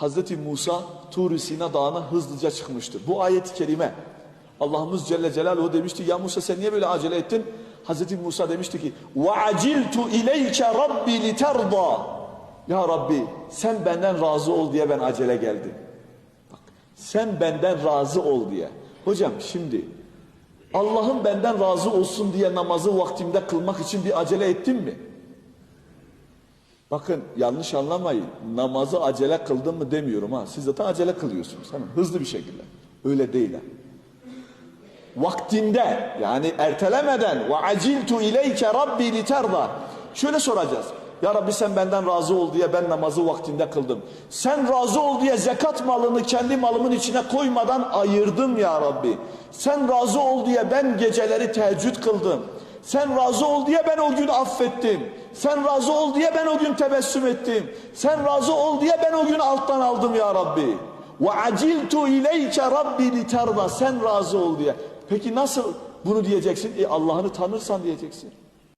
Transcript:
Hazreti Musa Tur-i Sina Dağı'na hızlıca çıkmıştır. Bu ayet-i kerime Allah'ımız Celle Celaluhu demişti ya Musa sen niye böyle acele ettin? Hazreti Musa demişti ki وَعَجِلْتُ اِلَيْكَ رَبِّ لِتَرْضَى Ya Rabbi sen benden razı ol diye ben acele geldim. Bak, sen benden razı ol diye. Hocam şimdi Allah'ın benden razı olsun diye namazı vaktimde kılmak için bir acele ettim mi? Bakın yanlış anlamayın. Namazı acele kıldın mı demiyorum ha. Siz zaten acele kılıyorsunuz. Hemen hızlı bir şekilde. Öyle değil ha. Vaktinde yani ertelemeden ve aciltu ileyke rabbi literda. Şöyle soracağız. Ya Rabbi sen benden razı ol diye ben namazı vaktinde kıldım. Sen razı ol diye zekat malını kendi malımın içine koymadan ayırdım ya Rabbi. Sen razı ol diye ben geceleri teheccüd kıldım. Sen razı ol diye ben o gün affettim. Sen razı ol diye ben o gün tebessüm ettim. Sen razı ol diye ben o gün alttan aldım ya Rabbi. Ve aciltu ileyke rabbi literda. Sen razı ol diye. Peki nasıl bunu diyeceksin? E Allah'ını tanırsan diyeceksin.